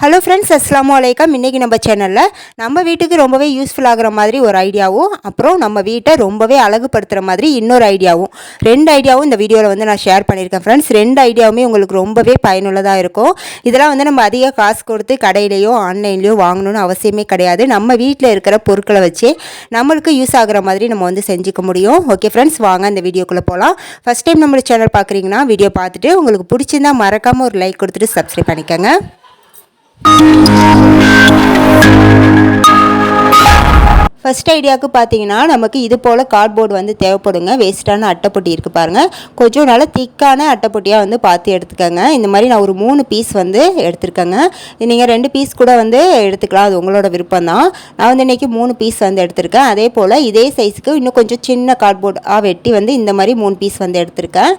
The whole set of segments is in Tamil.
ஹலோ ஃப்ரெண்ட்ஸ் அஸ்லாம் வலைக்கம் இன்றைக்கி நம்ம சேனலில் நம்ம வீட்டுக்கு ரொம்பவே யூஸ்ஃபுல் ஆகிற மாதிரி ஒரு ஐடியாவும் அப்புறம் நம்ம வீட்டை ரொம்பவே அழகுபடுத்துகிற மாதிரி இன்னொரு ஐடியாவும் ரெண்டு ஐடியாவும் இந்த வீடியோவில் வந்து நான் ஷேர் பண்ணியிருக்கேன் ஃப்ரெண்ட்ஸ் ரெண்டு ஐடியாவுமே உங்களுக்கு ரொம்பவே பயனுள்ளதாக இருக்கும். இதெல்லாம் வந்து நம்ம அதிக காசு கொடுத்து கடையிலையோ ஆன்லைன்லேயோ வாங்கணும்னு அவசியமே கிடையாது. நம்ம வீட்டில் இருக்கிற பொருட்களை வச்சு நம்மளுக்கு யூஸ் ஆகிற மாதிரி நம்ம வந்து செஞ்சுக்க முடியும். ஓகே ஃப்ரெண்ட்ஸ் வாங்க இந்த வீடியோக்குள்ளே போகலாம் ஃபஸ்ட் டைம் நம்மளோட சேனல் பார்க்குறீங்கன்னா வீடியோ பார்த்துட்டு உங்களுக்கு பிடிச்சிருந்தா மறக்காமல் ஒரு லைக் கொடுத்துட்டு சப்ஸ்கிரைப் பண்ணிக்கோங்க. ஃபஸ்ட் ஐடியாவுக்கு பார்த்தீங்கன்னா நமக்கு இது போல் கார்ட்போர்டு வந்து தேவைப்படுங்க. வேஸ்ட்டான அட்டைப்பொட்டி இருக்குது பாருங்கள் கொஞ்சம் நல்லா திக்கான அட்டைப்பொட்டியாக வந்து பார்த்து எடுத்துக்கோங்க. இந்த மாதிரி நான் ஒரு மூணு பீஸ் வந்து எடுத்துருக்கேங்க. நீங்கள் ரெண்டு பீஸ் கூட வந்து எடுத்துக்கலாம். அது உங்களோட விருப்பம் தான் நான் வந்து இன்றைக்கி மூணு பீஸ் வந்து எடுத்திருக்கேன். அதே போல் இதே சைஸுக்கு இன்னும் கொஞ்சம் சின்ன கார்ட்போர்டாக வெட்டி வந்து இந்த மாதிரி மூணு பீஸ் வந்து எடுத்திருக்கேன்.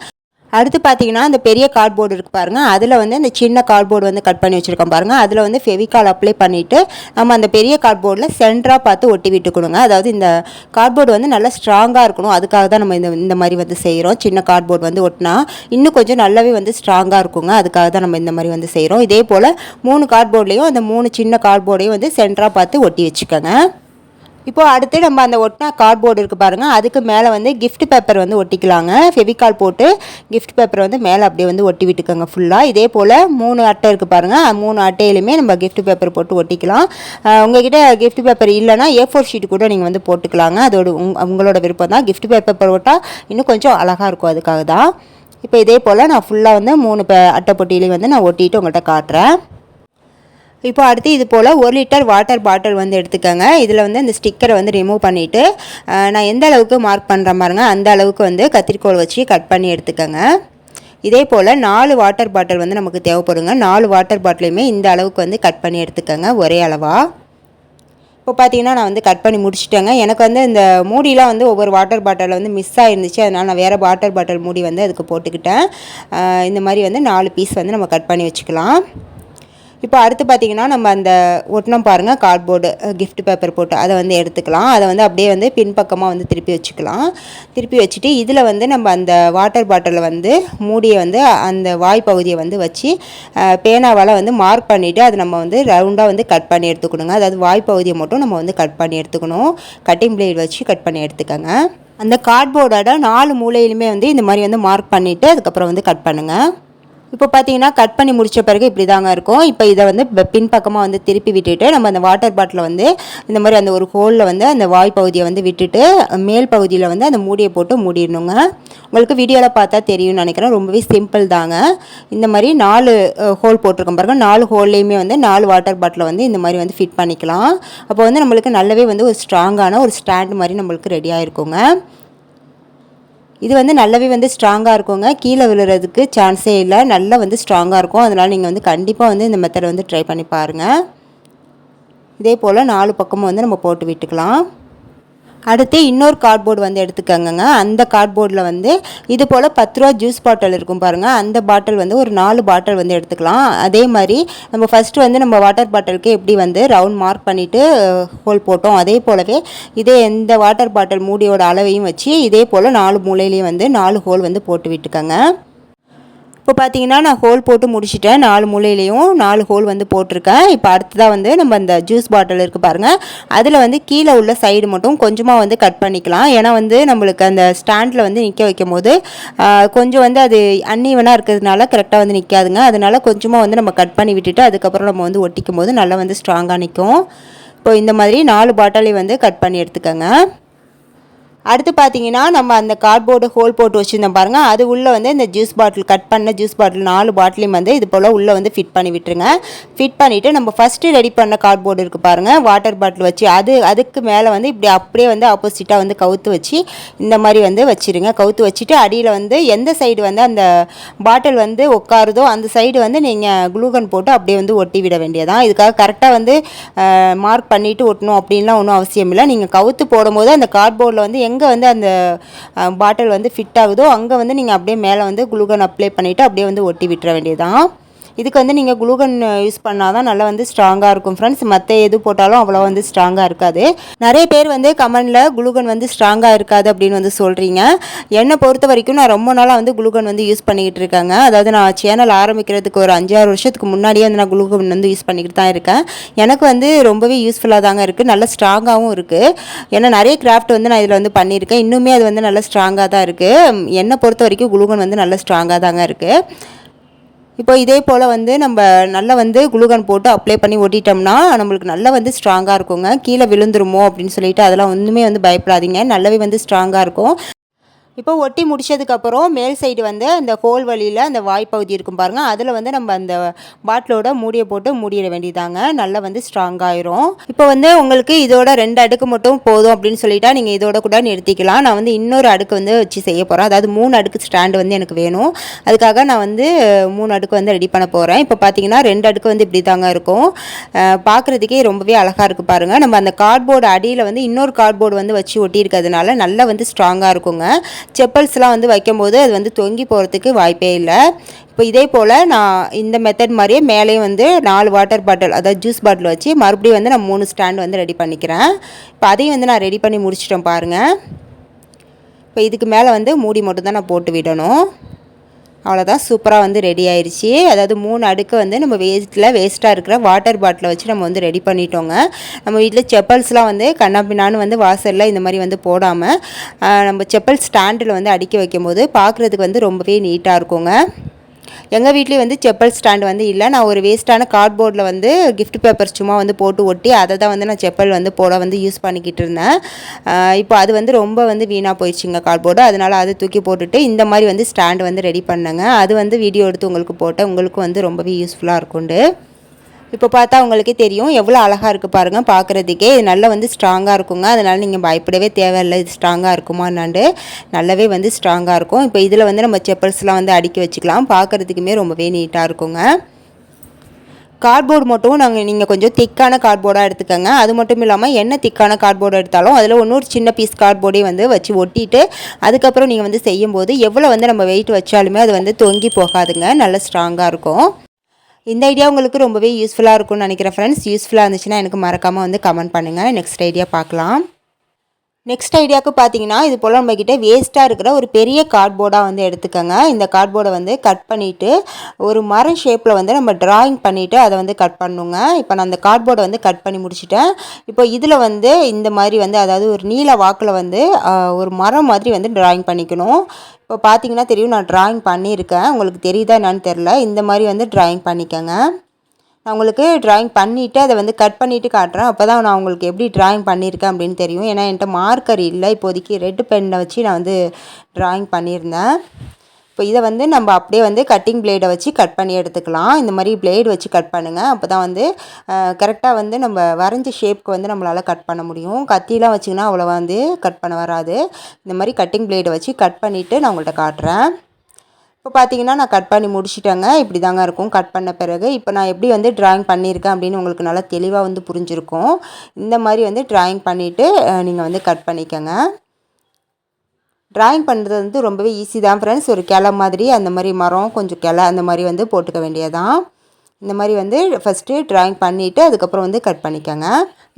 அடுத்து பார்த்தீங்கன்னா அந்த பெரிய கார்ட்போர்டு இருக்குது பாருங்கள் அதில் வந்து அந்த சின்ன கார்ட்போர்டு வந்து கட் பண்ணி வச்சுருக்கோம் பாருங்கள் அதில் வந்து ஃபெவிகால் அப்ளை பண்ணிவிட்டு நம்ம அந்த பெரிய கார்ட்போர்டில் சென்டராக பார்த்து ஒட்டி விட்டுக்கணுங்க. அதாவது இந்த கார்ட்போர்டு வந்து நல்லா ஸ்ட்ராங்காக இருக்கணும். அதுக்காக தான் நம்ம இந்த இந்த மாதிரி வந்து செய்கிறோம் சின்ன கார்ட்போர்டு வந்து ஒட்டினா இன்னும் கொஞ்சம் நல்லாவே வந்து ஸ்ட்ராங்காக இருக்குங்க. அதுக்காக தான் நம்ம இந்த மாதிரி வந்து செய்கிறோம் இதே போல் மூணு கார்ட்போர்ட்லேயும் அந்த மூணு சின்ன கார்ட்போர்டையும் வந்து சென்டராக பார்த்து ஒட்டி வச்சுக்கோங்க. இப்போது அடுத்து நம்ம அந்த ஒட்டினா கார்ட்போர்டு இருக்குது பாருங்கள் அதுக்கு மேலே வந்து கிஃப்ட் பேப்பர் வந்து ஒட்டிக்கலாங்க. ஃபெவிகால் போட்டு கிஃப்ட் பேப்பர் வந்து மேலே அப்படியே வந்து ஒட்டி விட்டுக்கோங்க ஃபுல்லாக இதே போல் மூணு அட்டை இருக்குது பாருங்கள் மூணு அட்டையிலுமே நம்ம கிஃப்ட் பேப்பர் போட்டு ஒட்டிக்கலாம். உங்ககிட்ட கிஃப்ட் பேப்பர் இல்லைனா ஏ ஃபோர் ஷீட் கூட நீங்கள் வந்து போட்டுக்கலாங்க. அதோட உங்களோட விருப்பம் தான். கிஃப்ட் பேப்பர் போட்டால் இன்னும் கொஞ்சம் அழகாக இருக்கும் அதுக்காக தான். இப்போ இதே போல் நான் ஃபுல்லாக வந்து மூணு அட்டை பொட்டியிலையும் வந்து நான் ஒட்டிட்டு உங்கள்கிட்ட காட்டுறேன். இப்போ அடுத்து இது போல் ஒரு லிட்டர் வாட்டர் பாட்டில் வந்து எடுத்துக்கோங்க. இதில் வந்து இந்த ஸ்டிக்கரை வந்து ரிமூவ் பண்ணிவிட்டு நான் எந்த அளவுக்கு மார்க் பண்ணுற மாதிரிங்க அந்த அளவுக்கு வந்து கத்திரிக்கோள் வச்சு கட் பண்ணி எடுத்துக்கோங்க. இதே போல் நாலு வாட்டர் பாட்டில் வந்து நமக்கு தேவைப்படுங்க. நாலு வாட்டர் பாட்டிலையுமே இந்த அளவுக்கு வந்து கட் பண்ணி எடுத்துக்கோங்க ஒரே அளவாக இப்போ பார்த்தீங்கன்னா நான் வந்து கட் பண்ணி முடிச்சிட்டேங்க. எனக்கு வந்து இந்த மூடிலாம் வந்து ஒவ்வொரு வாட்டர் பாட்டிலில் வந்து மிஸ் ஆயிருந்துச்சு. அதனால் நான் வேறு வாட்டர் பாட்டில் மூடி வந்து அதுக்கு போட்டுக்கிட்டேன். இந்த மாதிரி வந்து நாலு பீஸ் வந்து நம்ம கட் பண்ணி வச்சுக்கலாம். இப்போ அடுத்து பார்த்திங்கன்னா நம்ம அந்த ஒட்டினம் பாருங்கள் கார்ட்போர்டு கிஃப்ட் பேப்பர் போட்டு அதை வந்து எடுத்துக்கலாம். அதை வந்து அப்படியே வந்து பின்பக்கமாக வந்து திருப்பி வச்சுக்கலாம். திருப்பி வச்சுட்டு இதில் வந்து நம்ம அந்த வாட்டர் பாட்டிலில் வந்து மூடியை வந்து அந்த வாய் பகுதியை வந்து வச்சு பேனாவால் வந்து மார்க் பண்ணிவிட்டு அதை நம்ம வந்து ரவுண்டாக வந்து கட் பண்ணி எடுத்துக்கணுங்க. அதாவது வாய் பகுதியை மட்டும் நம்ம வந்து கட் பண்ணி எடுத்துக்கணும். கட்டிங் பிளேட் வச்சு கட் பண்ணி எடுத்துக்கோங்க. அந்த கார்ட்போர்டோட நாலு மூலையிலுமே வந்து இந்த மாதிரி வந்து மார்க் பண்ணிவிட்டு அதுக்கப்புறம் வந்து கட் பண்ணுங்கள் இப்போ பார்த்தீங்கன்னா கட் பண்ணி முடித்த பிறகு இப்படி தாங்க இருக்கும். இப்போ இதை வந்து பின்பக்கமாக வந்து திருப்பி விட்டுட்டு நம்ம அந்த வாட்டர் பாட்டிலை வந்து இந்த மாதிரி அந்த ஒரு ஹோலில் வந்து அந்த வாய் பகுதியை வந்து விட்டுட்டு மேல் பகுதியில் வந்து அந்த மூடியை போட்டு மூடிடணுங்க. உங்களுக்கு வீடியோவில் பார்த்தா தெரியும்னு நினைக்கிறேன். ரொம்பவே சிம்பிள் தாங்க. இந்த மாதிரி நாலு ஹோல் போட்டிருக்கோம் பாருங்கள் நாலு ஹோல்லையுமே வந்து நாலு வாட்டர் பாட்டிலை வந்து இந்த மாதிரி வந்து ஃபிட் பண்ணிக்கலாம். அப்போ வந்து நம்மளுக்கு நல்லாவே வந்து ஒரு ஸ்ட்ராங்கான ஒரு ஸ்டாண்ட் மாதிரி நம்மளுக்கு ரெடியாக இருக்குங்க இது வந்து நல்லாவே வந்து ஸ்ட்ராங்காக இருக்குங்க. கீழே விழுறதுக்கு சான்ஸே இல்லை. நல்லா வந்து ஸ்ட்ராங்காக இருக்கும். அதனால் நீங்கள் வந்து கண்டிப்பாக வந்து இந்த மெத்தடை வந்து ட்ரை பண்ணி பாருங்கள் இதே போல் நாலு பக்கமும் வந்து நம்ம போட்டு விட்டுக்கலாம். அடுத்து இன்னொரு கார்ட்போர்டு வந்து எடுத்துக்கோங்க அந்த கார்ட்போர்டில் வந்து இது போல் பத்து ரூபா ஜூஸ் பாட்டில் இருக்கும் பாருங்கள் அந்த பாட்டில் வந்து ஒரு நாலு பாட்டில் வந்து எடுத்துக்கலாம். அதே மாதிரி நம்ம ஃபஸ்ட்டு வந்து நம்ம வாட்டர் பாட்டிலுக்கு எப்படி வந்து ரவுண்ட் மார்க் பண்ணிவிட்டு ஹோல் போட்டோம். அதே போலவே இதே எந்த வாட்டர் பாட்டில் மூடியோட அளவையும் வச்சு இதே போல் நாலு மூலையிலையும் வந்து நாலு ஹோல் வந்து போட்டு விட்டுக்கோங்க. இப்போ பார்த்தீங்கன்னா நான் ஹோல் போட்டு முடிச்சிட்டேன். நாலு மூலையிலையும் நாலு ஹோல் வந்து போட்டிருக்கேன். இப்போ அடுத்ததாக வந்து நம்ம அந்த ஜூஸ் பாட்டில் இருக்குது பாருங்கள் அதில் வந்து கீழே உள்ள சைடு மட்டும் கொஞ்சமாக வந்து கட் பண்ணிக்கலாம். ஏன்னா வந்து நம்மளுக்கு அந்த ஸ்டாண்டில் வந்து நிற்க வைக்கும் போது கொஞ்சம் வந்து அது அன்னீவனாக இருக்கிறதுனால கரெக்டாக வந்து நிற்காதுங்க அதனால் கொஞ்சமாக வந்து நம்ம கட் பண்ணி விட்டுட்டு அதுக்கப்புறம் நம்ம வந்து ஒட்டிக்கும் போது நல்லா வந்து ஸ்ட்ராங்காக நிற்கும் இப்போ இந்த மாதிரி நாலு பாட்டிலையும் வந்து கட் பண்ணி எடுத்துக்கோங்க. அடுத்து பார்த்தீங்கன்னா நம்ம அந்த கார்ட்போர்டு ஹோல் போட்டு வச்சுருந்தோம் பாருங்கள் அது உள்ளே வந்து இந்த ஜூஸ் பாட்டில் கட் பண்ண ஜூஸ் பாட்டில் நாலு பாட்டிலையும் வந்து இது போல் உள்ளே வந்து ஃபிட் பண்ணி விட்டுருங்க. ஃபிட் பண்ணிவிட்டு நம்ம ஃபஸ்ட்டு ரெடி பண்ண கார்ட்போர்டு இருக்குது பாருங்கள் வாட்டர் பாட்டில் வச்சு அது அதுக்கு மேலே வந்து இப்படி அப்படியே வந்து ஆப்போசிட்டாக வந்து கவுத்து வச்சு இந்த மாதிரி வந்து வச்சுருங்க. கவுத்து வச்சுட்டு அடியில் வந்து எந்த சைடு வந்து அந்த பாட்டில் வந்து உட்காருதோ அந்த சைடு வந்து நீங்கள் குளூகன் போட்டு அப்படியே வந்து ஒட்டி விட வேண்டியதான் இதுக்காக கரெக்டாக வந்து மார்க் பண்ணிவிட்டு ஒட்டணும் அப்படின்லாம் ஒன்றும் அவசியம் இல்லை நீங்கள் கவுத்து போடும்போது அந்த கார்ட்போர்டில் வந்து எங்கே வந்து அந்த பாட்டில் வந்து ஃபிட் ஆகுதோ அங்கே வந்து நீங்கள் அப்படியே மேலே வந்து குளுகன் அப்ளை பண்ணிவிட்டு அப்படியே வந்து ஒட்டி விட்டுற வேண்டியதான் இதுக்கு வந்து நீங்கள் குளூகன் யூஸ் பண்ணால் தான் நல்லா வந்து ஸ்ட்ராங்காக இருக்கும். ஃப்ரெண்ட்ஸ் மற்ற எது போட்டாலும் அவ்வளோ வந்து ஸ்ட்ராங்காக இருக்காது. நிறைய பேர் வந்து கமெண்டில் குளூகன் வந்து ஸ்ட்ராங்காக இருக்காது அப்படின்னு வந்து சொல்கிறீங்க என்னை பொறுத்த வரைக்கும் நான் ரொம்ப நாளாக வந்து குளூகன் வந்து யூஸ் பண்ணிக்கிட்டு இருக்காங்க. அதாவது நான் சேனல் ஆரம்பிக்கிறதுக்கு ஒரு அஞ்சாறு வருஷத்துக்கு முன்னாடியே வந்து நான் குளூகன் வந்து யூஸ் பண்ணிக்கிட்டு தான் இருக்கேன். எனக்கு வந்து ரொம்பவே யூஸ்ஃபுல்லாக தாங்க இருக்குது நல்ல ஸ்ட்ராங்காகவும் இருக்குது ஏன்னா நிறைய கிராஃப்ட் வந்து நான் இதில் வந்து பண்ணியிருக்கேன். இன்னுமே அது வந்து நல்லா ஸ்ட்ராங்காக தான் இருக்குது என்னை பொறுத்த வரைக்கும் குளுகன் வந்து நல்ல ஸ்ட்ராங்காக தாங்க இருக்குது இப்போ இதே போல் வந்து நம்ம நல்லா வந்து குளுகன் போட்டு அப்ளை பண்ணி ஒட்டிட்டோம்னா நம்மளுக்கு நல்லா வந்து ஸ்ட்ராங்காக இருக்குங்க. கீழே விழுந்துருமோ அப்படின்னு சொல்லிட்டு அதெல்லாம் ஒன்றுமே வந்து பயப்படாதீங்க. நல்லாவே வந்து ஸ்ட்ராங்காக இருக்கும். இப்போ ஒட்டி முடிச்சதுக்கப்புறம் மேல் சைடு வந்து அந்த ஹோல் வழியில் அந்த வாய்ப்பகுதி இருக்கும் பாருங்கள் அதில் வந்து நம்ம அந்த பாட்டிலோட மூடியை போட்டு மூடிட வேண்டியதாங்க. நல்லா வந்து ஸ்ட்ராங் ஆயிரும். இப்போ வந்து உங்களுக்கு இதோட ரெண்டு அடுக்கு மட்டும் போதும் அப்படின்னு சொல்லிட்டா நீங்கள் இதோட கூட நிறுத்திக்கலாம். நான் வந்து இன்னொரு அடுக்கு வந்து வச்சு செய்ய போகிறேன் அதாவது மூணு அடுக்கு ஸ்டாண்டு வந்து எனக்கு வேணும். அதுக்காக நான் வந்து மூணு அடுக்கு வந்து ரெடி பண்ண போகிறேன் இப்போ பார்த்தீங்கன்னா ரெண்டு அடுக்கு வந்து இப்படி தாங்க இருக்கும் பார்க்குறதுக்கே ரொம்பவே அழகாக இருக்குது பாருங்கள் நம்ம அந்த கார்ட்போர்டு அடியில் வந்து இன்னொரு கார்ட்போர்டு வந்து வச்சு ஒட்டியிருக்கிறதுனால நல்லா வந்து ஸ்ட்ராங்காக இருக்குங்க. செப்பல்ஸ்லாம் வந்து வைக்கும்போது அது வந்து தொங்கி போகிறதுக்கு வாய்ப்பே இல்லை. இப்போ இதே போல் நான் இந்த மெத்தட் மாதிரியே மேலேயும் வந்து நாலு வாட்டர் பாட்டில் அதாவது ஜூஸ் பாட்டில் வச்சு மறுபடியும் வந்து நான் மூணு ஸ்டாண்ட் வந்து ரெடி பண்ணிக்கிறேன். இப்போ அதையும் வந்து நான் ரெடி பண்ணி முடிச்சிட்டேன் பாருங்கள் இப்போ இதுக்கு மேலே வந்து மூடி மட்டும் தான் நான் போட்டு விடணும். அவ்வளோதான் சூப்பராக வந்து ரெடி ஆயிடுச்சு அதாவது மூணு அடுக்கு வந்து நம்ம வேஸ்ட்டில் வேஸ்ட்டாக இருக்கிற வாட்டர் பாட்டிலை வச்சு நம்ம வந்து ரெடி பண்ணிட்டோங்க. நம்ம வீட்டில் செப்பல்ஸ்லாம் வந்து கண்ணாப்பின்னான்னு வந்து வாசலில் இந்த மாதிரி வந்து போடாமல் நம்ம செப்பல் ஸ்டாண்டில் வந்து அடுக்கி வைக்கும்போது பார்க்குறதுக்கு வந்து ரொம்பவே நீட்டாக இருக்குங்க. எங்கள் வீட்லேயும் வந்து செப்பல் ஸ்டாண்ட் வந்து இல்லை. நான் ஒரு வேஸ்ட்டான கார்ட்போர்டில் வந்து கிஃப்ட் பேப்பர் சும்மா வந்து போட்டு ஒட்டி அதை தான் வந்து நான் செப்பல் வந்து போட வந்து யூஸ் பண்ணிக்கிட்டு இருந்தேன். இப்போ அது வந்து ரொம்ப வந்து வீணாக போயிடுச்சுங்க கார்ட்போர்டு அதனால் அதை தூக்கி போட்டுட்டு இந்த மாதிரி வந்து ஸ்டாண்டு வந்து ரெடி பண்ணேங்க. அது வந்து வீடியோ எடுத்து உங்களுக்கு போட்டேன். உங்களுக்கும் வந்து ரொம்பவே யூஸ்ஃபுல்லாக இருக்கும்ண்டு. இப்போ பார்த்தா உங்களுக்கே தெரியும் எவ்வளோ அழகாக இருக்குது பாருங்கள் பார்க்குறதுக்கே. இது நல்லா வந்து ஸ்ட்ராங்காக இருக்குங்க. அதனால் நீங்கள் பயப்படவே தேவையில்லை. இது ஸ்ட்ராங்காக இருக்குமான்னாண்டு நல்லாவே வந்து ஸ்ட்ராங்காக இருக்கும். இப்போ இதில் வந்து நம்ம செப்பல்ஸ்லாம் வந்து அடுக்கி வச்சுக்கலாம். பார்க்குறதுக்குமே ரொம்பவே நீட்டாக இருக்குங்க. கார்ட்போர்டு மட்டும் நாங்கள் நீங்கள் கொஞ்சம் திக்கான கார்ட்போர்டாக எடுத்துக்கோங்க. அது மட்டும் இல்லாமல் என்ன திக்கான கார்ட்போர்டு எடுத்தாலும் அதில் ஒன்று சின்ன பீஸ் கார்ட்போர்டே வந்து வச்சு ஒட்டிட்டு அதுக்கப்புறம் நீங்கள் வந்து செய்யும்போது எவ்வளோ வந்து நம்ம வெயிட் வச்சாலுமே அது வந்து தொங்கி போகாதுங்க. நல்ல ஸ்ட்ராங்காக இருக்கும். இந்த ஐடியா உங்களுக்கு ரொம்பவே யூஸ்ஃபுல்லாக இருக்கும்னு நினைக்கிறேன் ஃப்ரெண்ட்ஸ் யூஸ்ஃபுல்லாக இருந்துச்சுன்னா எனக்கு மறக்காமல் வந்து கமெண்ட் பண்ணுங்கள் நெக்ஸ்ட் ஐடியா பார்க்கலாம். நெக்ஸ்ட் ஐடியாவுக்கு பார்த்தீங்கன்னா இது போல் நம்மக்கிட்ட வேஸ்ட்டாக இருக்கிற ஒரு பெரிய கார்ட்போர்டாக வந்து எடுத்துக்கோங்க. இந்த கார்ட்போர்டை வந்து கட் பண்ணிவிட்டு ஒரு மரம் ஷேப்பில் வந்து நம்ம ட்ராயிங் பண்ணிவிட்டு அதை வந்து கட் பண்ணுங்க. இப்போ நான் அந்த கார்ட்போர்டை வந்து கட் பண்ணி முடிச்சிட்டேன். இப்போ இதில் வந்து இந்த மாதிரி வந்து அதாவது ஒரு நீல வாக்கில் வந்து ஒரு மரம் மாதிரி வந்து ட்ராயிங் பண்ணிக்கணும். இப்போ பார்த்தீங்கன்னா தெரியும் நான் ட்ராயிங் பண்ணியிருக்கேன். உங்களுக்கு தெரியுதா என்னான்னு தெரில இந்த மாதிரி வந்து ட்ராயிங் பண்ணிக்கோங்க. நான் உங்களுக்கு ட்ராயிங் பண்ணிவிட்டு அதை வந்து கட் பண்ணிவிட்டு காட்டுறேன். அப்போ தான் நான் உங்களுக்கு எப்படி ட்ராயிங் பண்ணியிருக்கேன் அப்படின்னு தெரியும். ஏன்னா என்கிட்ட மார்க்கர் இல்லை. இப்போதைக்கு ரெட்டு பென்னை வச்சு நான் வந்து ட்ராயிங் பண்ணியிருந்தேன் இப்போ இதை வந்து நம்ம அப்படியே வந்து கட்டிங் பிளேடை வச்சு கட் பண்ணி எடுத்துக்கலாம். இந்த மாதிரி பிளேடு வச்சு கட் பண்ணுங்கள் அப்போ தான் வந்து கரெக்டாக வந்து நம்ம வரைஞ்ச ஷேப்க்கு வந்து நம்மளால் கட் பண்ண முடியும். கத்திலாம் வச்சிங்கன்னா அவ்வளோ வந்து கட் பண்ண வராது. இந்த மாதிரி கட்டிங் பிளேடை வச்சு கட் பண்ணிவிட்டு நான் உங்கள்கிட்ட காட்டுறேன். இப்போ பார்த்தீங்கன்னா நான் கட் பண்ணி முடிச்சிட்டேங்க. இப்படி தாங்க இருக்கும். கட் பண்ண பிறகு இப்போ நான் எப்படி வந்து ட்ராயிங் பண்ணியிருக்கேன் அப்படின்னு உங்களுக்கு நல்லா தெளிவாக வந்து புரிஞ்சிருக்கும். இந்த மாதிரி வந்து ட்ராயிங் பண்ணிவிட்டு நீங்கள் வந்து கட் பண்ணிக்கோங்க. ட்ராயிங் பண்ணுறது வந்து ரொம்பவே ஈஸி தான் ஃப்ரெண்ட்ஸ் ஒரு கிளை மாதிரி அந்த மாதிரி மரம் கொஞ்சம் கிளை அந்த மாதிரி வந்து போட்டுக்க வேண்டியதான் இந்த மாதிரி வந்து ஃபஸ்ட்டு ட்ராயிங் பண்ணிவிட்டு அதுக்கப்புறம் வந்து கட் பண்ணிக்கோங்க.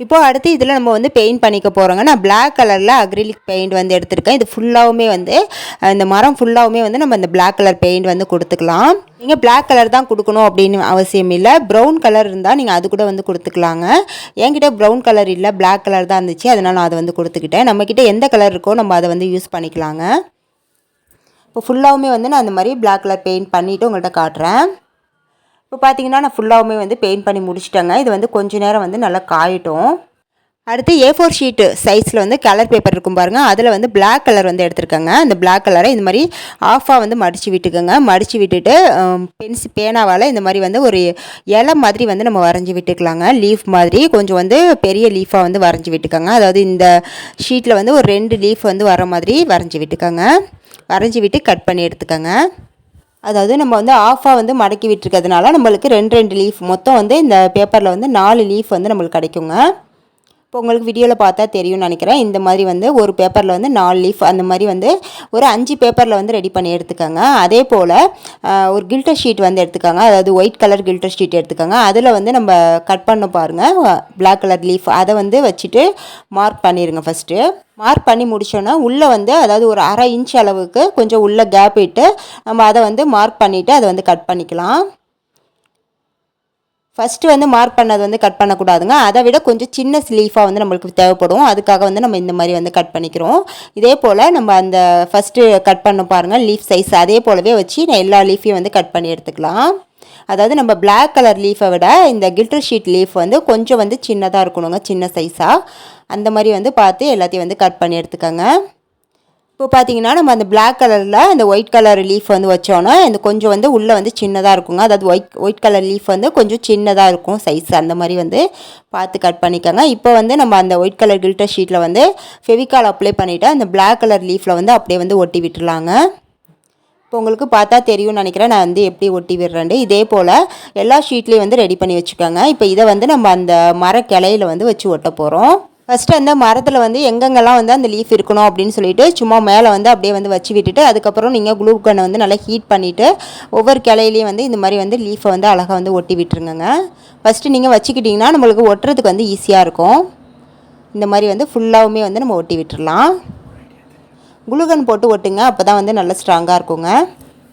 இப்போது அடுத்து இதில் நம்ம வந்து பெயிண்ட் பண்ணிக்க போகிறோங்க நான் பிளாக் கலரில் அக்ரிலிக் பெயிண்ட் வந்து எடுத்திருக்கேன். இது ஃபுல்லாகவுமே வந்து இந்த மரம் ஃபுல்லாகவுமே வந்து நம்ம இந்த பிளாக் கலர் பெயிண்ட் வந்து கொடுத்துக்கலாம். நீங்கள் பிளாக் கலர் தான் கொடுக்கணும் அப்படின்னு அவசியம் இல்லை. ப்ரௌன் கலர் இருந்தால் நீங்கள் அது கூட வந்து கொடுத்துக்கலாங்க. என்கிட்ட ப்ரௌன் கலர் இல்லை பிளாக் கலர் தான் இருந்துச்சு. அதனால் நான் அதை வந்து கொடுத்துக்கிட்டேன். நம்மக்கிட்ட எந்த கலர் இருக்கோ நம்ம அதை வந்து யூஸ் பண்ணிக்கலாங்க. இப்போ ஃபுல்லாகவுமே வந்து நான் அந்த மாதிரி பிளாக் கலர் பெயிண்ட் பண்ணிவிட்டு உங்கள்கிட்ட காட்டுறேன். இப்போ பார்த்தீங்கன்னா நான் ஃபுல்லாகவுமே வந்து பெயிண்ட் பண்ணி முடிச்சிட்டேங்க. இது வந்து கொஞ்ச நேரம் வந்து நல்லா காயட்டும். அடுத்து ஏ ஃபோர் ஷீட்டு சைஸில் வந்து கலர் பேப்பர் இருக்கும் பாருங்கள் அதில் வந்து பிளாக் கலர் வந்து எடுத்துருக்கேங்க. அந்த பிளாக் கலரை இந்த மாதிரி ஆஃபாக வந்து மடித்து விட்டுக்கோங்க. மடித்து விட்டுட்டு பென்சி பேனாவால் இந்த மாதிரி வந்து ஒரு இலை மாதிரி வந்து நம்ம வரைஞ்சி விட்டுக்கலாங்க. லீஃப் மாதிரி கொஞ்சம் வந்து பெரிய லீஃபாக வந்து வரைஞ்சி விட்டுக்கோங்க. அதாவது இந்த ஷீட்டில் வந்து ஒரு ரெண்டு லீஃப் வந்து வர மாதிரி வரைஞ்சி விட்டுக்கோங்க. வரைஞ்சி விட்டு கட் பண்ணி எடுத்துக்கோங்க. அதாவது நம்ம வந்து ஆஃபாக வந்து மடக்கி விட்டுருக்கிறதுனால நம்மளுக்கு ரெண்டு ரெண்டு லீஃப் மொத்தம் வந்து இந்த பேப்பரில் வந்து நாலு லீஃப் வந்து நம்மளுக்கு கிடைக்குங்க. இப்போ உங்களுக்கு வீடியோவில் பார்த்தா தெரியும்னு நினைக்கிறேன். இந்த மாதிரி வந்து ஒரு பேப்பரில் வந்து நாலு லீஃப் அந்த மாதிரி வந்து ஒரு அஞ்சு பேப்பரில் வந்து ரெடி பண்ணி எடுத்துக்கோங்க. அதே போல் ஒரு கில்டர் ஷீட் வந்து எடுத்துக்கோங்க. அதாவது ஒயிட் கலர் கில்டர் ஷீட் எடுத்துக்கோங்க. அதில் வந்து நம்ம கட் பண்ண பாருங்கள் பிளாக் கலர் லீஃப் அதை வந்து வச்சுட்டு மார்க் பண்ணிடுங்க ஃபஸ்ட்டு மார்க் பண்ணி முடிச்சோன்னா உள்ளே வந்து அதாவது ஒரு அரை இன்ச் அளவுக்கு கொஞ்சம் உள்ளே கேப் விட்டு நம்ம அதை வந்து மார்க் பண்ணிவிட்டு அதை வந்து கட் பண்ணிக்கலாம். ஃபஸ்ட்டு வந்து மார்க் பண்ணது வந்து கட் பண்ணக்கூடாதுங்க. அதை விட கொஞ்சம் சின்ன ஸ்லீஃபாக வந்து நம்மளுக்கு தேவைப்படும். அதுக்காக வந்து நம்ம இந்த மாதிரி வந்து கட் பண்ணிக்கிறோம். இதே போல் நம்ம அந்த ஃபஸ்ட்டு கட் பண்ண பாருங்கள் லீஃப் சைஸ் அதே போலவே வச்சு நான் எல்லா லீஃபையும் வந்து கட் பண்ணி எடுத்துக்கலாம். அதாவது நம்ம பிளாக் கலர் லீஃபை விட இந்த கில்டர் ஷீட் லீஃப் வந்து கொஞ்சம் வந்து சின்னதாக இருக்கணுங்க சின்ன சைஸாக அந்த மாதிரி வந்து பார்த்து எல்லாத்தையும் வந்து கட் பண்ணி எடுத்துக்கோங்க. இப்போ பார்த்தீங்கன்னா நம்ம அந்த பிளாக் கலரில் அந்த ஒயிட் கலர் லீஃப் வந்து வச்சோன்னா இந்த கொஞ்சம் வந்து உள்ளே வந்து சின்னதாக இருக்குங்க. அதாவது ஒயிட் ஒயிட் கலர் லீஃப் வந்து கொஞ்சம் சின்னதாக இருக்கும் சைஸ் அந்த மாதிரி வந்து பார்த்து கட் பண்ணிக்கோங்க. இப்போ வந்து நம்ம அந்த ஒயிட் கலர் கில்டர் ஷீட்டில் வந்து ஃபெவிகால் அப்ளை பண்ணிவிட்டு அந்த பிளாக் கலர் லீஃபில் வந்து அப்படியே வந்து ஒட்டி விட்டுலாங்க இப்போ உங்களுக்கு பார்த்தா தெரியும்னு நினைக்கிறேன். நான் வந்து எப்படி ஒட்டி விடுறேன் இதே போல் எல்லா ஷீட்லேயும் வந்து ரெடி பண்ணி வச்சுக்கோங்க. இப்போ இதை வந்து நம்ம அந்த மர கிளையில் வந்து வச்சு ஒட்ட போகிறோம் ஃபஸ்ட்டு அந்த மரத்தில் வந்து எங்கெங்கெல்லாம் வந்து அந்த லீஃப் இருக்கணும் அப்படின்னு சொல்லிட்டு சும்மா மேலே வந்து அப்படியே வந்து வச்சு விட்டுட்டு அதுக்கப்புறம் நீங்கள் குளூ கன்னை வந்து நல்லா ஹீட் பண்ணிவிட்டு ஒவ்வொரு கிளையிலையும் வந்து இந்த மாதிரி வந்து லீஃபை வந்து அழகாக வந்து ஒட்டி விட்டுருங்க ஃபஸ்ட்டு நீங்கள் வச்சுக்கிட்டிங்கன்னா நம்மளுக்கு ஒட்டுறதுக்கு வந்து ஈஸியாக இருக்கும். இந்த மாதிரி வந்து ஃபுல்லாகவுமே வந்து நம்ம ஒட்டி விட்டுடலாம் குளுகன் போட்டு ஒட்டுங்க அப்போ தான் வந்து நல்லா ஸ்ட்ராங்காக இருக்குங்க.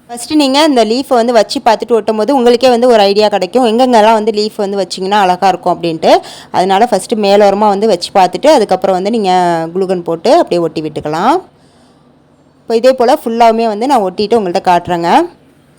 ஃபஸ்ட்டு நீங்கள் இந்த லீஃபை வந்து வச்சு பார்த்துட்டு ஒட்டும் போது உங்களுக்கே வந்து ஒரு ஐடியா கிடைக்கும். எங்கெங்கெல்லாம் வந்து லீஃப் வந்து வச்சிங்கன்னா அழகாக இருக்கும் அப்படின்ட்டு. அதனால் ஃபஸ்ட்டு மேலோரமாக வந்து வச்சு பார்த்துட்டு அதுக்கப்புறம் வந்து நீங்கள் குளுகன் போட்டு அப்படியே ஒட்டி விட்டுக்கலாம். இப்போ இதே போல் ஃபுல்லாகவுமே வந்து நான் ஒட்டிட்டு உங்கள்கிட்ட காட்டுறேங்க.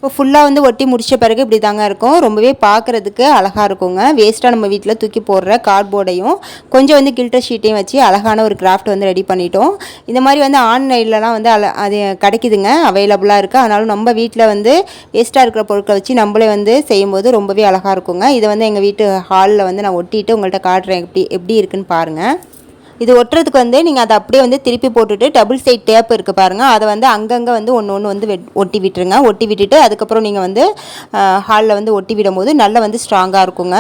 இப்போ ஃபுல்லாக வந்து ஒட்டி முடித்த பிறகு இப்படி தாங்க இருக்கும். ரொம்பவே பார்க்குறதுக்கு அழகாக இருக்குங்க. வேஸ்ட்டாக நம்ம வீட்டில் தூக்கி போடுற கார்ட்போர்டையும் கொஞ்சம் வந்து கில்டர் ஷீட்டையும் வச்சு அழகான ஒரு கிராஃப்ட் வந்து ரெடி பண்ணிட்டோம். இந்த மாதிரி வந்து ஆன்லைன்லலாம் வந்து அல அது கிடைக்குதுங்க. அவைலபிளாக இருக்குது ஆனாலும் நம்ம வீட்டில் வந்து வேஸ்ட்டாக இருக்கிற பொருட்களை வச்சு நம்மளே வந்து செய்யும்போது ரொம்பவே அழகாக இருக்குங்க. இதை வந்து எங்கள் வீட்டு ஹாலில் வந்து நான் ஒட்டிட்டு உங்கள்கிட்ட காட்டுறேன். எப்படி எப்படி இருக்குன்னு பாருங்கள் இது ஒட்டுறதுக்கு வந்து நீங்கள் அதை அப்படியே வந்து திருப்பி போட்டுட்டு டபுள் சைட் டேப் இருக்குது பாருங்கள் அதை வந்து அங்கங்கே வந்து ஒன்று ஒன்று வந்து ஒட்டி விட்டுருங்க. ஒட்டி விட்டுட்டு அதுக்கப்புறம் நீங்கள் வந்து ஹாலில் வந்து ஒட்டி விடும் போது நல்லா வந்து ஸ்ட்ராங்காக இருக்குங்க.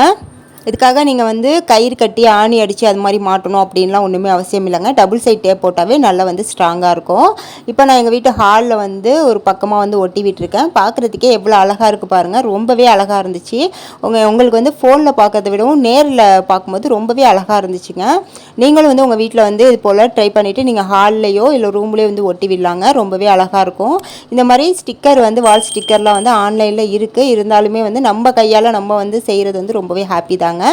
இதுக்காக நீங்கள் வந்து கயிறு கட்டி ஆணி அடித்து அது மாதிரி மாட்டணும் அப்படின்லாம் ஒன்றுமே அவசியம் இல்லைங்க. டபுள் சைட் டேப் போட்டாவே நல்லா வந்து ஸ்ட்ராங்காக இருக்கும். இப்போ நான் எங்கள் வீட்டு ஹாலில் வந்து ஒரு பக்கமாக வந்து ஒட்டி விட்டுருக்கேன். பார்க்குறதுக்கே எவ்வளோ அழகாக இருக்குது பாருங்கள் ரொம்பவே அழகாக இருந்துச்சு. உங்கள் உங்களுக்கு வந்து ஃபோனில் பார்க்கறத விடவும் நேரில் பார்க்கும்போது ரொம்பவே அழகாக இருந்துச்சுங்க. நீங்களும் வந்து உங்கள் வீட்டில் வந்து இது போல் ட்ரை பண்ணிவிட்டு நீங்கள் ஹால்லையோ இல்லை ரூம்லேயோ வந்து ஒட்டி விடலாங்க. ரொம்பவே அழகாக இருக்கும். இந்த மாதிரி ஸ்டிக்கர் வந்து வால் ஸ்டிக்கர்லாம் வந்து ஆன்லைனில் இருக்குது இருந்தாலுமே வந்து நம்ம கையால் நம்ம வந்து செய்கிறது வந்து ரொம்பவே ஹாப்பி தாங்க.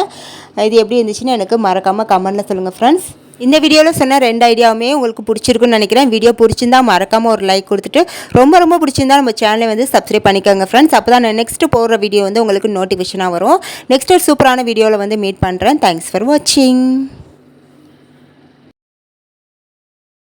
இது எப்படி இருந்துச்சுன்னு எனக்கு மறக்காமல் கமெண்ட்டில் சொல்லுங்கள் ஃப்ரெண்ட்ஸ் இந்த வீடியோவில் சொன்ன ரெண்டு ஐடியாவுமே உங்களுக்கு பிடிச்சிருக்குன்னு நினைக்கிறேன். வீடியோ பிடிச்சிருந்தா மறக்காமல் ஒரு லைக் கொடுத்துட்டு ரொம்ப ரொம்ப பிடிச்சிருந்தா நம்ம சேனலை வந்து சப்ஸ்கிரைப் பண்ணிக்கோங்க ஃப்ரெண்ட்ஸ் அப்போ தான் நான் நெக்ஸ்ட்டு போடுற வீடியோ வந்து உங்களுக்கு நோட்டிஃபிகேஷனாக வரும். நெக்ஸ்ட் ஒரு சூப்பரான வீடியோவில் வந்து மீட் பண்ணுறேன் தேங்க்ஸ் ஃபார் வாட்சிங்